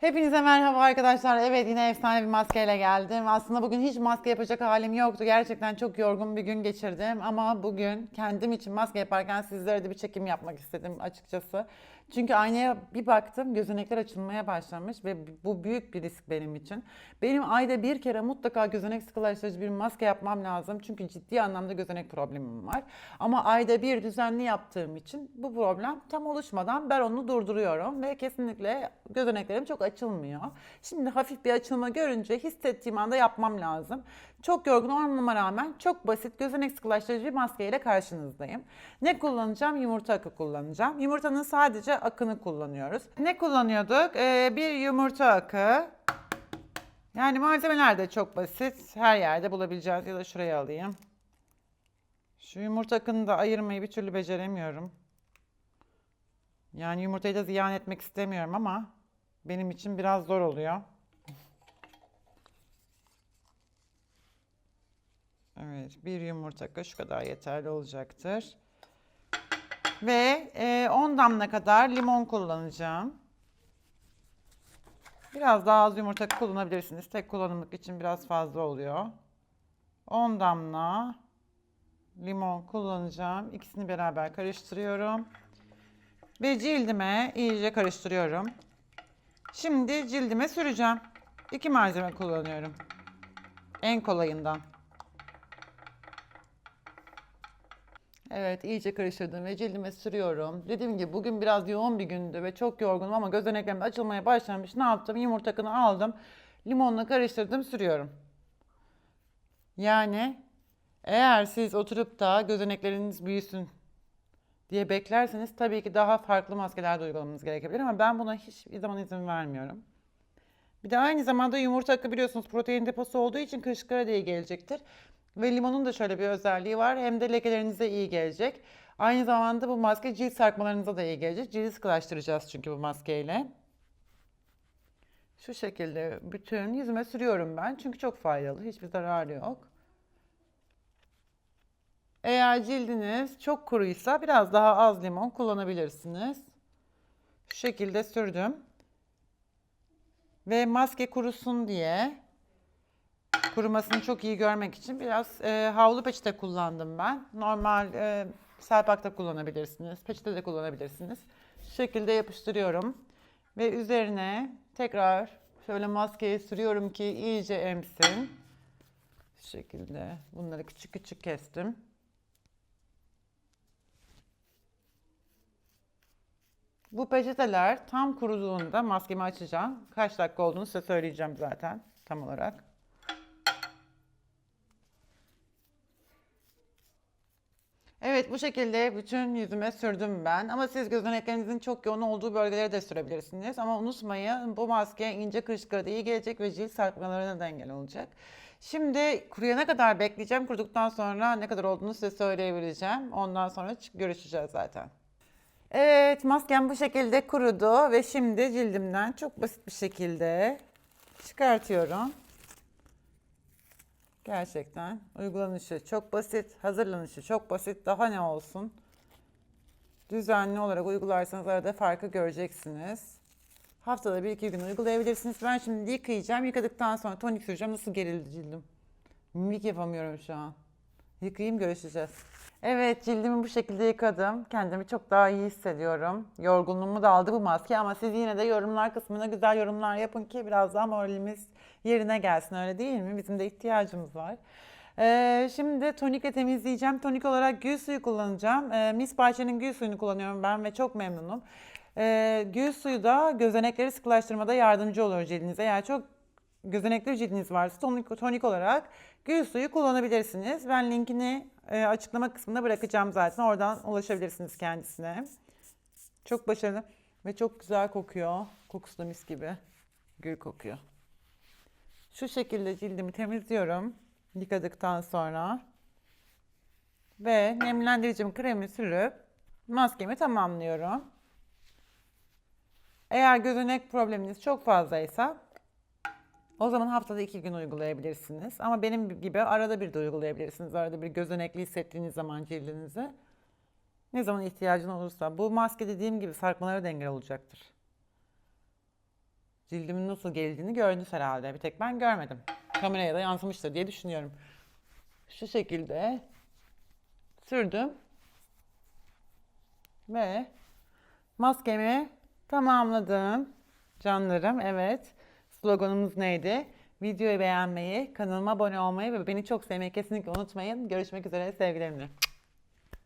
Hepinize merhaba arkadaşlar. Evet yine efsane bir maskeyle geldim. Aslında bugün hiç maske yapacak halim yoktu. Gerçekten çok yorgun bir gün geçirdim. Ama bugün kendim için maske yaparken sizlere de bir çekim yapmak istedim açıkçası. Çünkü aynaya bir baktım gözenekler açılmaya başlamış ve bu büyük bir risk benim için. Benim ayda bir kere mutlaka gözenek sıkılaştırıcı bir maske yapmam lazım. Çünkü ciddi anlamda gözenek problemim var. Ama ayda bir düzenli yaptığım için bu problem tam oluşmadan ben onu durduruyorum ve kesinlikle gözeneklerim çok açılmıyor. Şimdi hafif bir açılma görünce hissettiğim anda yapmam lazım. Çok yorgun olmama rağmen çok basit gözenek sıkılaştırıcı bir maskeyle karşınızdayım. Ne kullanacağım? Yumurta akı kullanacağım. Yumurtanın sadece akını kullanıyoruz. Ne kullanıyorduk? Ee, bir yumurta akı. Yani malzemeler de çok basit. Her yerde bulabileceğiz ya da şuraya alayım. Şu yumurta akını da ayırmayı bir türlü beceremiyorum. Yani yumurtayı da ziyan etmek istemiyorum ama benim için biraz zor oluyor. Evet, bir yumurta şu kadar yeterli olacaktır. Ve e, 10 damla kadar limon kullanacağım. Biraz daha az yumurta kullanabilirsiniz. Tek kullanımlık için biraz fazla oluyor. 10 damla limon kullanacağım. İkisini beraber karıştırıyorum. Ve cildime iyice karıştırıyorum. Şimdi cildime süreceğim. İki malzeme kullanıyorum. En kolayından. Evet iyice karıştırdım ve cildime sürüyorum. Dediğim gibi bugün biraz yoğun bir gündü ve çok yorgunum ama gözeneklerim açılmaya başlamış. Ne yaptım? Yumurta akını aldım. Limonla karıştırdım sürüyorum. Yani eğer siz oturup da gözenekleriniz büyüsün diye beklerseniz tabii ki daha farklı maskeler de uygulamanız gerekebilir ama ben buna hiçbir zaman izin vermiyorum. Bir de aynı zamanda yumurta akı biliyorsunuz protein deposu olduğu için kırışıklara da iyi gelecektir. Ve limonun da şöyle bir özelliği var. Hem de lekelerinize iyi gelecek. Aynı zamanda bu maske cilt sarkmalarınıza da iyi gelecek. Cildi sıkılaştıracağız çünkü bu maskeyle. Şu şekilde bütün yüzüme sürüyorum ben. Çünkü çok faydalı. Hiçbir zararı yok. Eğer cildiniz çok kuruysa biraz daha az limon kullanabilirsiniz. Şu şekilde sürdüm. Ve maske kurusun diye kurumasını çok iyi görmek için biraz e, havlu peçete kullandım ben. Normal e, selpak da kullanabilirsiniz. Peçete de kullanabilirsiniz. Şu şekilde yapıştırıyorum. Ve üzerine tekrar şöyle maskeyi sürüyorum ki iyice emsin. Şu şekilde bunları küçük küçük kestim. Bu peçeteler tam kuruduğunda maskemi açacağım. Kaç dakika olduğunu size söyleyeceğim zaten tam olarak. Evet bu şekilde bütün yüzüme sürdüm ben. Ama siz gözeneklerinizin çok yoğun olduğu bölgelere de sürebilirsiniz. Ama unutmayın bu maske ince kırışıklara da iyi gelecek ve cilt sarkmalarına da engel olacak. Şimdi kuruyana kadar bekleyeceğim. Kuruduktan sonra ne kadar olduğunu size söyleyebileceğim. Ondan sonra görüşeceğiz zaten. Evet maskem bu şekilde kurudu ve şimdi cildimden çok basit bir şekilde çıkartıyorum. Gerçekten uygulanışı çok basit, hazırlanışı çok basit. Daha ne olsun? Düzenli olarak uygularsanız arada farkı göreceksiniz. Haftada bir iki gün uygulayabilirsiniz. Ben şimdi yıkayacağım. Yıkadıktan sonra tonik süreceğim. Nasıl gerildi cildim? Mimik yapamıyorum şu an. Yıkayayım görüşeceğiz. Evet cildimi bu şekilde yıkadım. Kendimi çok daha iyi hissediyorum. Yorgunluğumu da aldı bu maske ama siz yine de yorumlar kısmına güzel yorumlar yapın ki biraz daha moralimiz yerine gelsin öyle değil mi? Bizim de ihtiyacımız var. Ee, şimdi tonikle temizleyeceğim. Tonik olarak gül suyu kullanacağım. Ee, Miss Bahçe'nin gül suyunu kullanıyorum ben ve çok memnunum. Ee, gül suyu da gözenekleri sıkılaştırmada yardımcı olur cildinize. Yani çok gözenekli cildiniz varsa tonik, tonik olarak gül suyu kullanabilirsiniz. Ben linkini e, açıklama kısmına bırakacağım zaten. Oradan ulaşabilirsiniz kendisine. Çok başarılı ve çok güzel kokuyor. Kokusu da mis gibi. Gül kokuyor. Şu şekilde cildimi temizliyorum. Yıkadıktan sonra. Ve nemlendiricim kremi sürüp maskemi tamamlıyorum. Eğer gözenek probleminiz çok fazlaysa o zaman haftada iki gün uygulayabilirsiniz. Ama benim gibi arada bir de uygulayabilirsiniz. Arada bir gözenekli hissettiğiniz zaman cildinizi. Ne zaman ihtiyacın olursa. Bu maske dediğim gibi sarkmalara da engel olacaktır. Cildimin nasıl geldiğini gördünüz herhalde. Bir tek ben görmedim. Kameraya da yansımıştır diye düşünüyorum. Şu şekilde sürdüm. Ve maskemi tamamladım. Canlarım evet. Sloganımız neydi? Videoyu beğenmeyi, kanalıma abone olmayı ve beni çok sevmeyi kesinlikle unutmayın. Görüşmek üzere sevgilerimle.